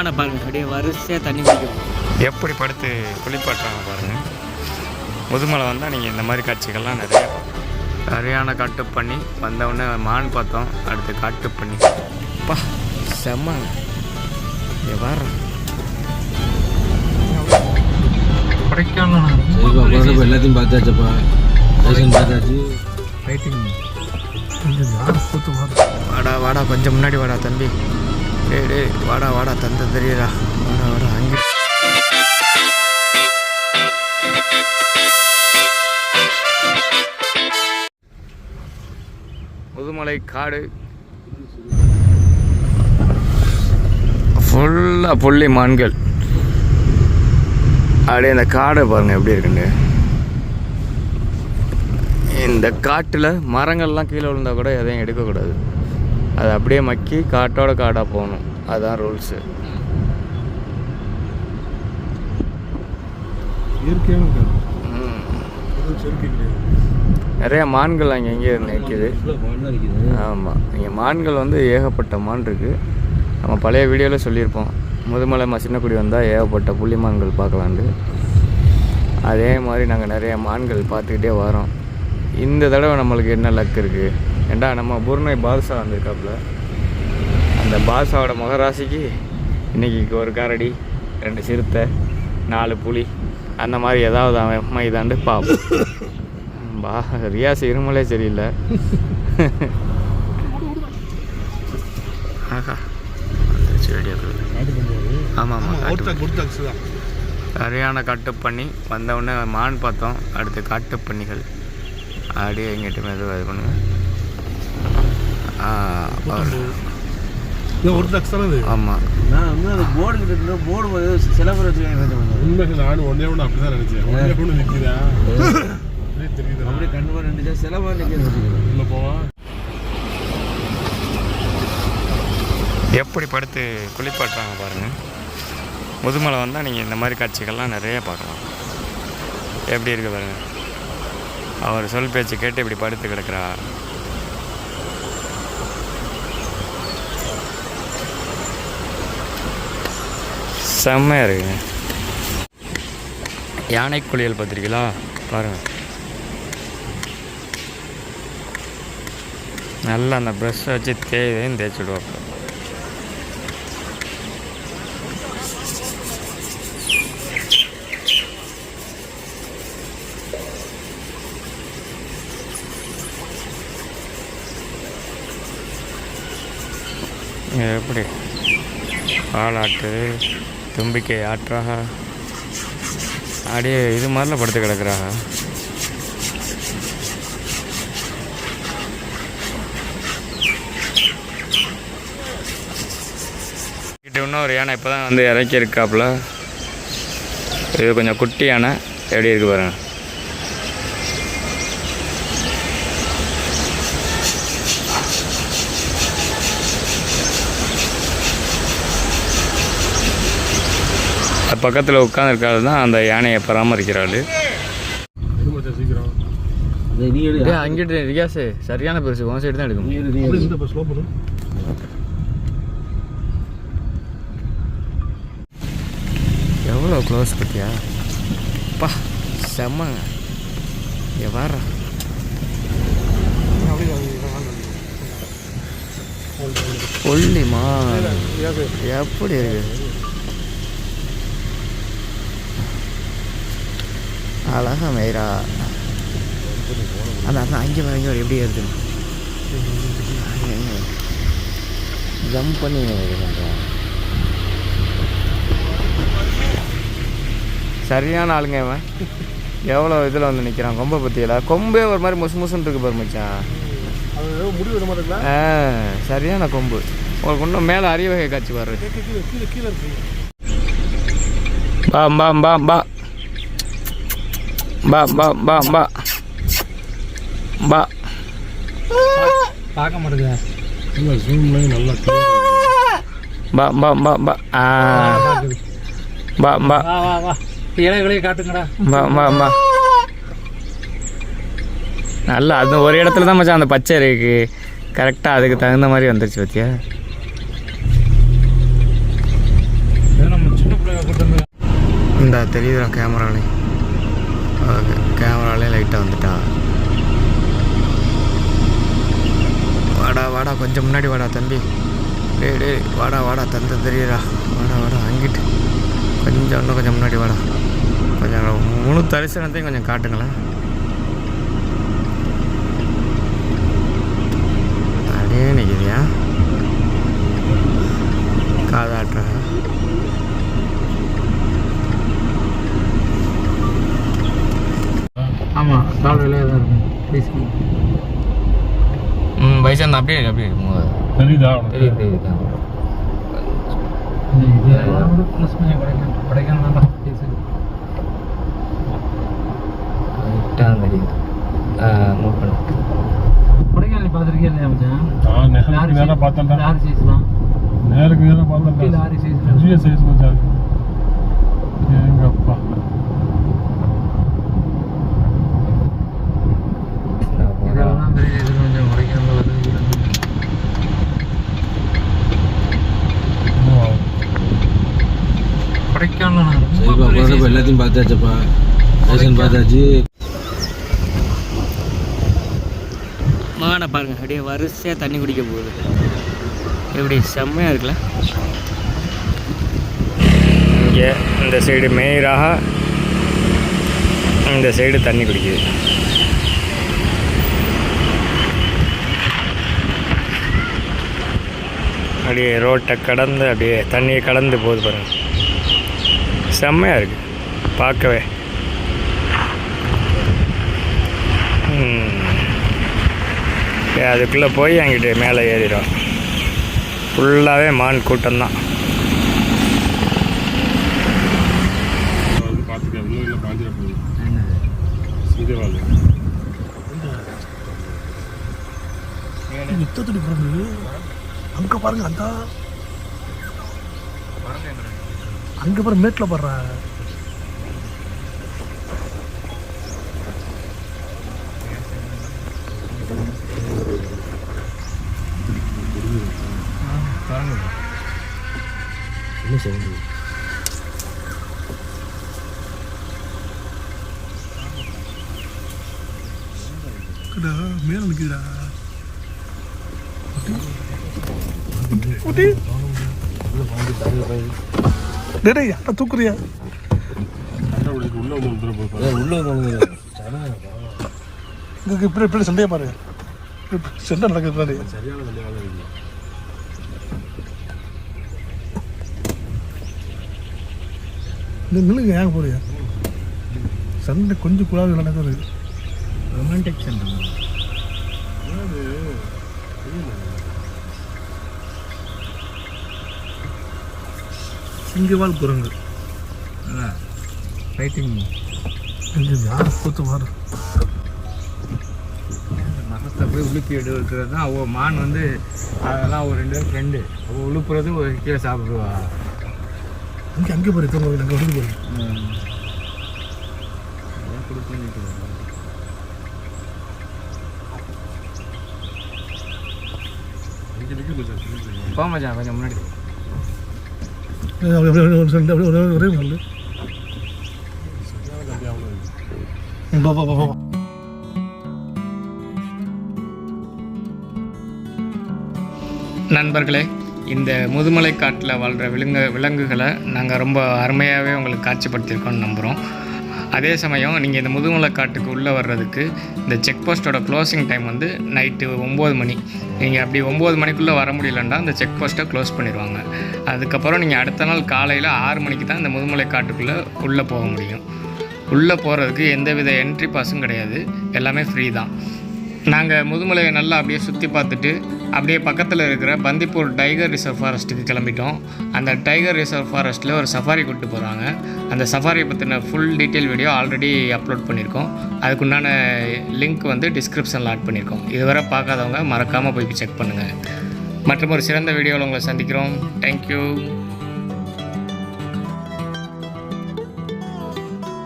மாடை பாருங்க. அப்படியே வரிசையாக தண்ணி குடிக்கும். எப்படி படுத்து குளிப்பாட்டுறாங்க பாருங்கள் முதுமலை வந்தால் நீங்கள் இந்த மாதிரி காட்சிகள்லாம் நிறைய. சரியான காட்டு பண்ணி வந்தவுடனே மான் பார்த்தோம். அடுத்து காட்டு பண்ணி. பா செம்ம. போகிறப்ப எல்லாத்தையும் பார்த்தாச்சப்பா. பார்த்தாச்சு. வாடா வாடா கொஞ்சம் முன்னாடி வாடா தம்பி. டே டே வாடா வாடா தந்த தெரியுதா வாடா வாடா அங்கே முதுமலை காடு. ஃபுல்லாக புள்ளி மான்கள். அப்படியே இந்த காடை பாருங்கள் எப்படி இருக்குன்னு. இந்த காட்டில் மரங்கள்லாம் கீழே விழுந்தால் கூட எதையும் எடுக்கக்கூடாது. அது அப்படியே மக்கி காட்டோட காடாக போகணும். அதுதான் ரூல்ஸு. நிறைய மான்கள் அங்கே எங்கே நிற்கிது ஆமாம் இங்கே மான்கள் வந்து ஏகப்பட்ட மான் இருக்குது நம்ம பழைய வீடியோவில் சொல்லியிருப்போம். முதுமலை மா சின்னக்குடி வந்தால் ஏகப்பட்ட புள்ளி மான்கள் பார்க்கலான்ட்டு. அதே மாதிரி நாங்கள் நிறைய மான்கள் பார்த்துக்கிட்டே வரோம். இந்த தடவை நம்மளுக்கு என்ன லக் இருக்குது ஏண்டா நம்ம பூர்ணை பாதுஷா வந்திருக்காப்புல? அந்த பாதுஷாவோட மகராசிக்கு இன்னைக்கு ஒரு கரடி ரெண்டு சிறுத்தை நாலு புலி அந்த மாதிரி ஏதாவது அவன் மைதாண்டு பார்ப்போம் பா ரியாஸ் இருமலே சரியில்லை. ஆஹா. ஆமாம் ஆமாம் சரியான காட்டு பண்ணி வந்தவுடனே மான் பார்த்தோம். அடுத்து காட்டு பண்ணிகள். அப்படியே எங்கிட்ட மெதுவாக இது பண்ணுங்க ஆமாம் நான் வந்து அந்த போர்டு கிட்ட இருந்த போர்டு வச்சுருக்காங்க உண்மைக்கு நானும் ஒன்னே ஒன்று அப்படி தான் நினைச்சேன் நிற்கிறா தெரியுது அப்படியே கண்ணு மாதிரி ரெண்டு சிலம்பரம் நிற்கிறது உள்ள போவா. எப்படி படுத்து குளிப்பாட்டுறாங்க பாருங்கள் முதுமலை வந்தால் நீங்கள் இந்த மாதிரி காட்சிகள்லாம் நிறைய பார்க்கலாம். எப்படி இருக்கு பாருங்க. அவர் சொல் பேச்சு கேட்டு இப்படி படுத்து கிடக்குறா. செம்மையாக இருக்குங்க யானை குளியல் பார்த்துருக்கீங்களா? பாருங்கள் நல்லா அந்த ப்ரெஷ்ஷை வச்சு தேய்தையும் தேய்ச்சி எப்படி? பாலாட்டு தும்பிக்கை ஆற்றாக அப்படியே இது மாதிரிலாம் படுத்து கிடக்குறாங்க கிட்ட இன்னும் ஒரு யானை இப்போ தான் வந்து இறக்கியிருக்காப்புல. இது கொஞ்சம் குட்டி யானை எப்படி இருக்கு பாருங்கள் பக்கத்தில் உட்காந்துருக்காரு தான் அந்த யானையை பராமரிக்கிறாள் அங்கிட்டு ரியாஸ் சரியான பெருசு. உன் சைடு தான் எடுக்கும் எவ்வளோ க்ளோஸ் பட்டியா பா செம்மங்க. எவ்வாறு கொல்லிமா எப்படி இருக்குது அழகா மயிரா அந்த அதான் அங்கே வர வர எப்படி ஏறுது ஜம்ப் பண்ணி சரியான ஆளுங்க இவன். எவ்வளோ இதில் வந்து நிற்கிறான் கொம்பை பற்றியில கொம்பே ஒரு மாதிரி முசு முசுன்னு இருக்கு பாரு மச்சான். ஆ சரியான கொம்பு. உங்களுக்கு இன்னும் மேலே அரிய வகை காட்சி பாரு கீழே கீழே இருக்கு. பா பா பா பா பா. பா. பார்க்க மாட்டேங்குது நல்லா பா பா பா பா. ஆ. பா பா. வா வா வா. இலைகளையும் காட்டுங்கடா. பா பா பா. நல்லா அது ஒரு இடத்துல தான் மச்சான் அந்த பச்சை இருக்கு. கரெக்டாக அதுக்கு தகுந்த மாதிரி வந்துருச்சு பத்தியா? இந்த தெரியுதுடா கேமராலே ஓகே கேமராலே லைட்டாக வந்துட்டான் வாடா வாடா கொஞ்சம் முன்னாடி வாடா தம்பி. டேய் டேய் வாடா வாடா தந்த தெரியுதா வாடா வாடா அங்கிட்டு. கொஞ்சம் இன்னும் கொஞ்சம் முன்னாடி வாடா. கொஞ்சம் முழு தரிசனத்தையும் கொஞ்சம் காட்டுங்களேன். அப்படியே நிற்கிறியா காதாட்டுறேன் ஆமாம் காலையில் தான் இருக்கும் பேசி ம் பைசன் அப்படியே இருக்கு, அப்படியே இருக்கு. தெரியுதா தெரியுது தெரியுது இது எல்லாம் கூட ப்ளஸ் கொஞ்சம் கிடைக்கும் கிடைக்கணும் தான் பேசி லைட்டாக தெரியுது மூவ் பண்ணு கொடைக்கானல் பார்த்துருக்கே இல்லையா மச்சான் நான் நேருக்கு நேராக பார்த்தேன்டா லாரி சைஸ் தான் நேருக்கு நேராக குட்டி பார்த்தேன்டா லாரி சைஸ் பெரிய சைஸ் மச்சான் எங்க எல்லாத்தையும் பார்த்தாச்சப்பா ரேஷன் பார்த்தாச்சு மானை பாருங்க. அப்படியே வரிசையாக தண்ணி குடிக்க போகுது. எப்படி செம்மையாக இருக்குல்ல? இங்கே இந்த சைடு மேயராக இந்த சைடு தண்ணி குடிக்குது. அப்படியே ரோட்டை கடந்து அப்படியே தண்ணியை கடந்து போகுது பாருங்க. செம்மையாக இருக்குது பார்க்கவே. அதுக்குள்ளே போய் அங்கிட்டு மேலே ஏறிடும். ஃபுல்லாகவே மான் கூட்டம்தான். வந்து பார்த்துக்க இன்னும் பாருங்க அந்த. அங்கே சிங்கவால் மேட்டில் பிறகு அங்க பாரு மேட்ல பாடுற மேல நிக்குதுடா குட்டி தூக்குறியா உள்ள உள்ள இப்படி இப்படி பாரு சண்டை நடக்குது சரியான நீ நில்லுங்க ஏங்க போறியா? சண்டை கொஞ்சம் குழாது நடக்குது. ரொமான்டிக் சென்டர் சிங்கவால் குரங்கு. இங்க யார் கூத்து பாரு. மரத்தை போய் உளுப்பி எடுக்கிறது தான் அவள் மான் வந்து அதெல்லாம் ஒரு ரெண்டு பேரும் ஃப்ரெண்டு அவள் உழுப்புறது ஒரு கீழே சாப்பிடுவா. அங்கே அங்கே பாரு தூங்க அங்கே வந்து பாரு இங்கே நிற்க மச்சான் போ. மச்சான் கொஞ்சம் முன்னாடி ஒரு நண்பர்களே இந்த முதுமலை காட்டில் வாழ்கிற விலங்கு விலங்குகளை நாங்கள் ரொம்ப அருமையாகவே உங்களுக்கு காட்சிப்படுத்தியிருக்கோம்னு நம்புகிறோம் அதே சமயம் நீங்கள் இந்த முதுமலை காட்டுக்கு உள்ளே வர்றதுக்கு இந்த செக் போஸ்ட்டோட க்ளோசிங் டைம் வந்து நைட்டு ஒம்பது மணி. நீங்கள் அப்படி ஒம்பது மணிக்குள்ளே வர முடியலன்னா அந்த செக் போஸ்ட்டை க்ளோஸ் பண்ணிடுவாங்க. அதுக்கப்புறம் நீங்கள் அடுத்த நாள் காலையில் ஆறு மணிக்கு தான் இந்த முதுமலை காட்டுக்குள்ளே உள்ளே போக முடியும். உள்ளே போகிறதுக்கு எந்தவித என்ட்ரி பாஸும் கிடையாது. எல்லாமே ஃப்ரீ தான். நாங்கள் முதுமலையை நல்லா அப்படியே சுற்றி பார்த்துட்டு அப்படியே பக்கத்தில் இருக்கிற பந்திப்பூர் டைகர் ரிசர்வ் ஃபாரஸ்ட்டுக்கு கிளம்பிட்டோம். அந்த டைகர் ரிசர்வ் ஃபாரஸ்ட்டில் ஒரு சஃபாரி கூப்பிட்டு போகிறாங்க அந்த சஃபாரியை பற்றின full detail video already upload பண்ணியிருக்கோம். அதுக்குண்டான லிங்க் வந்து டிஸ்கிரிப்ஷனில் ஆட் பண்ணியிருக்கோம். இதுவரை பார்க்காதவங்க மறக்காமல் போய் செக் பண்ணுங்கள் மற்றும் ஒரு சிறந்த வீடியோவில் உங்களை சந்திக்கிறோம். தேங்க்யூ